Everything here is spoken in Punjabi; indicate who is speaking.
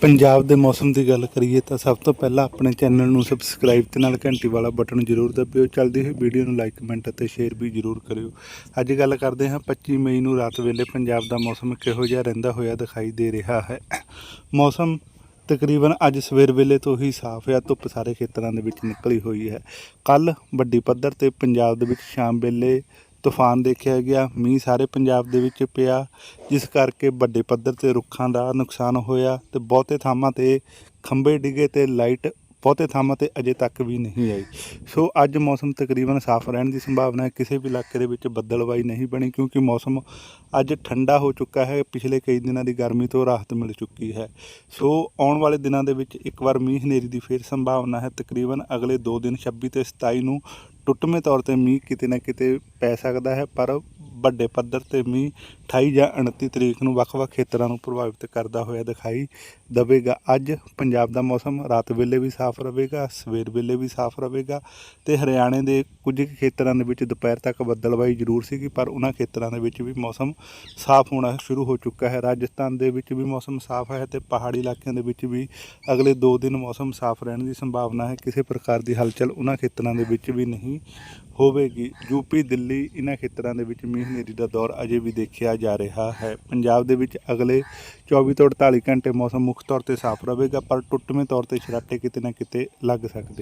Speaker 1: ਪੰਜਾਬ ਦੇ ਮੌਸਮ ਦੀ ਗੱਲ ਕਰੀਏ ਤਾਂ ਸਭ ਤੋਂ ਪਹਿਲਾਂ ਆਪਣੇ ਚੈਨਲ ਨੂੰ ਸਬਸਕ੍ਰਾਈਬ ਤੇ ਨਾਲ ਘੰਟੀ ਵਾਲਾ ਬਟਨ ਜ਼ਰੂਰ ਦਬਿਓ। ਚੱਲਦੀ ਹੋਈ ਵੀਡੀਓ ਨੂੰ ਲਾਈਕ ਕਮੈਂਟ ਅਤੇ ਸ਼ੇਅਰ ਵੀ ਜ਼ਰੂਰ ਕਰਿਓ। ਅੱਜ ਗੱਲ ਕਰਦੇ ਹਾਂ 25 ਮਈ ਨੂੰ ਰਾਤ ਵੇਲੇ ਪੰਜਾਬ ਦਾ ਮੌਸਮ ਕਿਹੋ ਜਿਹਾ ਰਹਿੰਦਾ ਹੋਇਆ ਦਿਖਾਈ ਦੇ ਰਿਹਾ ਹੈ। ਮੌਸਮ ਤਕਰੀਬਨ ਅੱਜ ਸਵੇਰ ਵੇਲੇ ਤੋਂ ਹੀ ਸਾਫ਼ ਹੈ, ਧੁੱਪ ਸਾਰੇ ਖੇਤਰਾਂ ਦੇ ਵਿੱਚ ਨਿਕਲੀ ਹੋਈ ਹੈ। ਕੱਲ ਵੱਡੀ ਪੱਧਰ ਤੇ ਪੰਜਾਬ ਦੇ ਵਿੱਚ ਸ਼ਾਮ ਵੇਲੇ ਤੂਫਾਨ ਦੇਖਿਆ ਗਿਆ, ਮੀਂਹ ਸਾਰੇ ਪੰਜਾਬ ਦੇ ਵਿੱਚ ਪਿਆ, ਜਿਸ ਕਰਕੇ ਵੱਡੇ ਪੱਧਰ ਤੇ ਰੁੱਖਾਂ ਦਾ ਨੁਕਸਾਨ ਹੋਇਆ ਤੇ ਬਹੁਤੇ ਥਾਵਾਂ ਤੇ ਖੰਭੇ ਡਿੱਗੇ ਤੇ ਲਾਈਟ ਬਹੁਤੇ ਥਾਵਾਂ ਤੇ ਅਜੇ ਤੱਕ ਵੀ ਨਹੀਂ ਆਈ। ਸੋ ਅੱਜ ਮੌਸਮ ਤਕਰੀਬਨ ਸਾਫ਼ ਰਹਿਣ ਦੀ ਸੰਭਾਵਨਾ ਹੈ, ਕਿਸੇ ਵੀ ਇਲਾਕੇ ਦੇ ਵਿੱਚ ਬੱਦਲਵਾਈ ਨਹੀਂ ਬਣੀ ਕਿਉਂਕਿ ਮੌਸਮ ਅੱਜ ਠੰਡਾ ਹੋ ਚੁੱਕਾ ਹੈ, ਪਿਛਲੇ ਕਈ ਦਿਨਾਂ ਦੀ ਗਰਮੀ ਤੋਂ ਰਾਹਤ ਮਿਲ ਚੁੱਕੀ ਹੈ। ਸੋ ਆਉਣ ਵਾਲੇ ਦਿਨਾਂ ਦੇ ਵਿੱਚ ਇੱਕ ਵਾਰ ਮੀਂਹ ਹਨੇਰੀ ਦੀ ਫੇਰ ਸੰਭਾਵਨਾ ਹੈ, ਤਕਰੀਬਨ ਅਗਲੇ 2 ਦਿਨ 26 ਤੇ 27 ਨੂੰ ਟੁੱਟਵੇਂ ਤੌਰ ਤੇ ਮੀਂਹ ਕਿਤੇ ਨਾ ਕਿਤੇ ਪੈ ਸਕਦਾ ਹੈ ਪਰ ਵੱਡੇ ਪੱਧਰ ਤੇ ਮੀਂਹ 28 ਜਾਂ 29 ਤਰੀਕ ਨੂੰ ਵੱਖ-ਵੱਖ ਖੇਤਰਾਂ ਨੂੰ ਪ੍ਰਭਾਵਿਤ ਕਰਦਾ ਹੋਇਆ ਦਿਖਾਈ ਦੇਵੇਗਾ। ਅੱਜ ਪੰਜਾਬ ਦਾ ਮੌਸਮ ਰਾਤ ਵੇਲੇ ਵੀ ਸਾਫ਼ ਰਹੇਗਾ, ਸਵੇਰ ਵੇਲੇ ਵੀ ਸਾਫ਼ ਰਹੇਗਾ ਤੇ ਹਰਿਆਣੇ ਦੇ ਕੁਝ ਖੇਤਰਾਂ ਦੇ ਵਿੱਚ ਦੁਪਹਿਰ ਤੱਕ ਬੱਦਲਬਾਈ ਜ਼ਰੂਰ ਸੀਗੀ, ਪਰ ਉਹਨਾਂ ਖੇਤਰਾਂ ਦੇ ਵਿੱਚ ਵੀ ਮੌਸਮ ਸਾਫ਼ ਹੋਣਾ ਸ਼ੁਰੂ ਹੋ ਚੁੱਕਾ ਹੈ। ਰਾਜਸਥਾਨ ਦੇ ਵਿੱਚ ਵੀ ਮੌਸਮ ਸਾਫ਼ ਹੈ ਤੇ ਪਹਾੜੀ ਇਲਾਕਿਆਂ ਦੇ ਵਿੱਚ ਵੀ ਅਗਲੇ 2 ਦਿਨ ਮੌਸਮ ਸਾਫ਼ ਰਹਿਣ ਦੀ ਸੰਭਾਵਨਾ ਹੈ। ਕਿਸੇ ਪ੍ਰਕਾਰ ਦੀ ਹਲਚਲ ਉਹਨਾਂ ਖੇਤਰਾਂ ਦੇ ਵਿੱਚ ਵੀ ਨਹੀਂ ਹੋਵੇਗੀ। ਯੂਪੀ ਦਿੱਲੀ, ਇਹਨਾਂ ਖੇਤਰਾਂ ਦੇ ਵਿੱਚ ਮੀਂਹ ਹਨੇਰੀ ਦਾ ਦੌਰ ਅਜੇ ਵੀ ਦੇਖਿਆ ਜਾ ਰਿਹਾ ਹੈ। ਪੰਜਾਬ ਦੇ ਵਿੱਚ ਅਗਲੇ 24 ਤੋਂ 48 ਘੰਟੇ ਮੌਸਮ ਮੁੱਖ ਤੌਰ ਤੇ ਸਾਫ਼ ਰਹੇਗਾ, ਪਰ ਟੁੱਟਵੇਂ ਤੌਰ ਤੇ ਛਰਾਟੇ ਕਿਤੇ ਨਾ ਕਿਤੇ ਲੱਗ ਸਕਦੇ